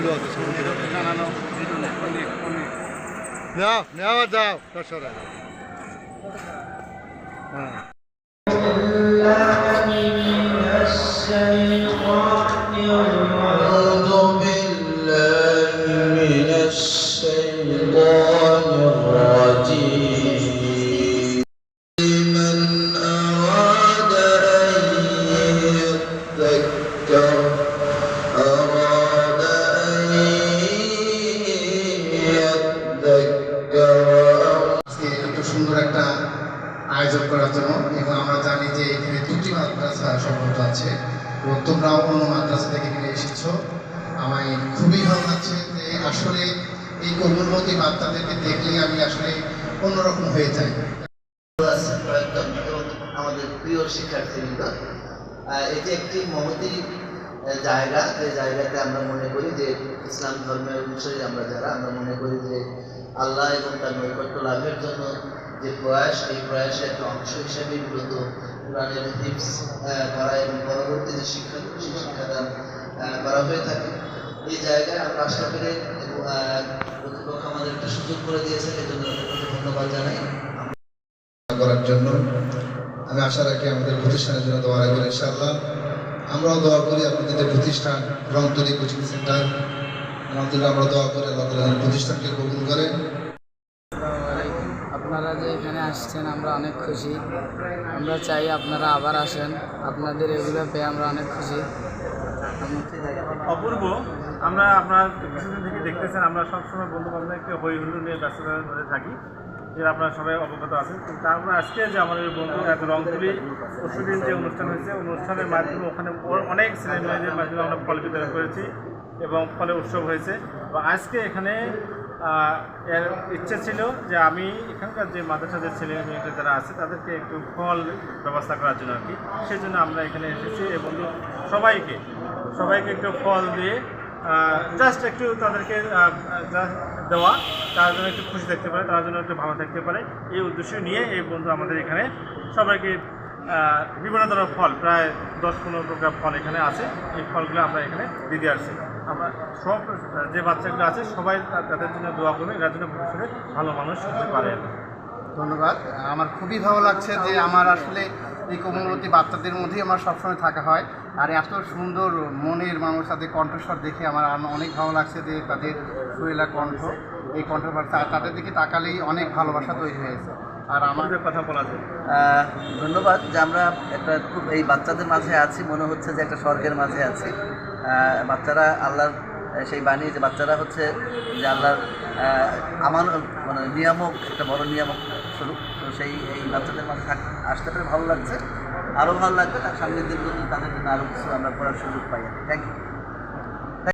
হতো নাও নেওয়া যাও দশরা হ্যাঁ أعوذ بالله আয়োজন করার জন্য এবং আমরা জানি যে এখানে দুটি মাদ্রাসা সম্ভবত আছে এবং তোমরাও অন্য মাদ্রাসা থেকে এখানে এসেছ। আমায় খুবই ভালো লাগছে যে আসলে এই কর্মমতী বাচ্চাদেরকে দেখলে আমি আসলে অন্যরকম হয়ে যাই। আমাদের প্রিয় শিক্ষার্থীবৃন্দ এটি একটি মহতি জায়গা। যে জায়গাতে আমরা মনে করি যে ইসলাম ধর্মের আমরা যারা, আমরা মনে করি যে আল্লাহ এবং তার নৈকট্য লাভের জন্য যে প্রয়াস, এই প্রয়াসের একটা অংশ হিসেবে মূলত কোরআনের হিপস করা এবং পরবর্তী যে শিক্ষা, সেই শিক্ষাদান করা হয়ে থাকে। এই জায়গায় আমরা আশা করি কর্তৃপক্ষ আমাদের একটা সুযোগ করে দিয়েছেন এই জন্য ধন্যবাদ জানাই। করার জন্য, আমি আশা রাখি আমাদের প্রতিষ্ঠানের জন্য দোয়া রাখবেন, ইনশাআল্লাহ। আমরাও দোয়া করি আপনাদের যে প্রতিষ্ঠান, রংতলি কোচিং সেন্টার, আলহামদুলিল্লাহ আমরা দোয়া করি আল্লাহ তালা প্রতিষ্ঠানকে কবুল করে। আপনারা যে এখানে আসছেন, আমরা অনেক খুশি। আমরা চাই আপনারা আবার আসেন। আপনাদের এগুলো পেয়ে আমরা অনেক খুশি। অপূর্ব। আমরা আপনার কিছুদিন থেকে দেখতেছেন। আমরা সবসময় বন্ধু বান্ধবকে হই হুল্লু নিয়ে ব্যস্ততার মধ্যে থাকি। যে আপনারা সবাই অবগত আছেন। কিন্তু তারপরে আজকে যে আমাদের বন্ধু এত রংতুলি পরশুদিন যে অনুষ্ঠান হয়েছে, অনুষ্ঠানের মাধ্যমে ওখানে অনেক ছেলেমেয়েদের মাধ্যমে আমরা ফল বিতরণ করেছি এবং ফলে উৎসব হয়েছে। আজকে এখানে এর ইচ্ছে ছিল যে আমি এখানকার যে মাদ্রাসা যে ছেলে মেয়েদের যারা আছে, তাদেরকে একটু ফল ব্যবস্থা করার জন্য আর কি। সেই জন্য আমরা এখানে এসেছি এবং সবাইকে সবাইকে একটু ফল দিয়ে জাস্ট একটু তাদেরকে দেওয়া, তারা যেন একটু খুশি থাকতে পারে, তারা যেন একটু ভালো থাকতে পারে, এই উদ্দেশ্য নিয়ে এই বন্ধু আমাদের এখানে সবাইকে বিভিন্ন ধরনের ফল, প্রায় দশ পনেরো প্রকার ফল এখানে আছে। এই ফলগুলো আমরা এখানে দিতে আসছি। আমরা সব, যে বাচ্চাগুলো আছে, সবাই তাদের জন্য দোয়া করবে এরা যেন ভবিষ্যতে ভালো মানুষ হতে পারে। ধন্যবাদ। আমার খুবই ভালো লাগছে যে আমার আসলে এই কোমলবতী বাচ্চাদের মধ্যেই আমার সবসময় থাকা হয়। আর এত সুন্দর মনের মানুষ তাদের কণ্ঠস্বর দেখে আমার অনেক ভালো লাগছে যে তাদের সুরেলা কণ্ঠ। এই কণ্ঠবার্তা তাদের দিকে তাকালেই অনেক ভালোবাসা তৈরি হয়েছে। আর আমাদের কথা বলা যায়। ধন্যবাদ যে আমরা একটা খুব এই বাচ্চাদের মাঝে আছি মনে হচ্ছে যে একটা স্বর্গের মাঝে আছি। বাচ্চারা আল্লাহর সেই বাণী যে বাচ্চারা হচ্ছে যে আল্লাহর আমার মানে নিয়ামক একটা বড় নিয়ামক স্বরূপ। তো সেই এই বাচ্চাদের মাঝে থাক আসতে পেরে ভালো লাগছে। আরও ভালো লাগবে তার সামনের দিনগুলো তাদের জন্য আরও কিছু আমরা করার সুযোগ পাই। Thank you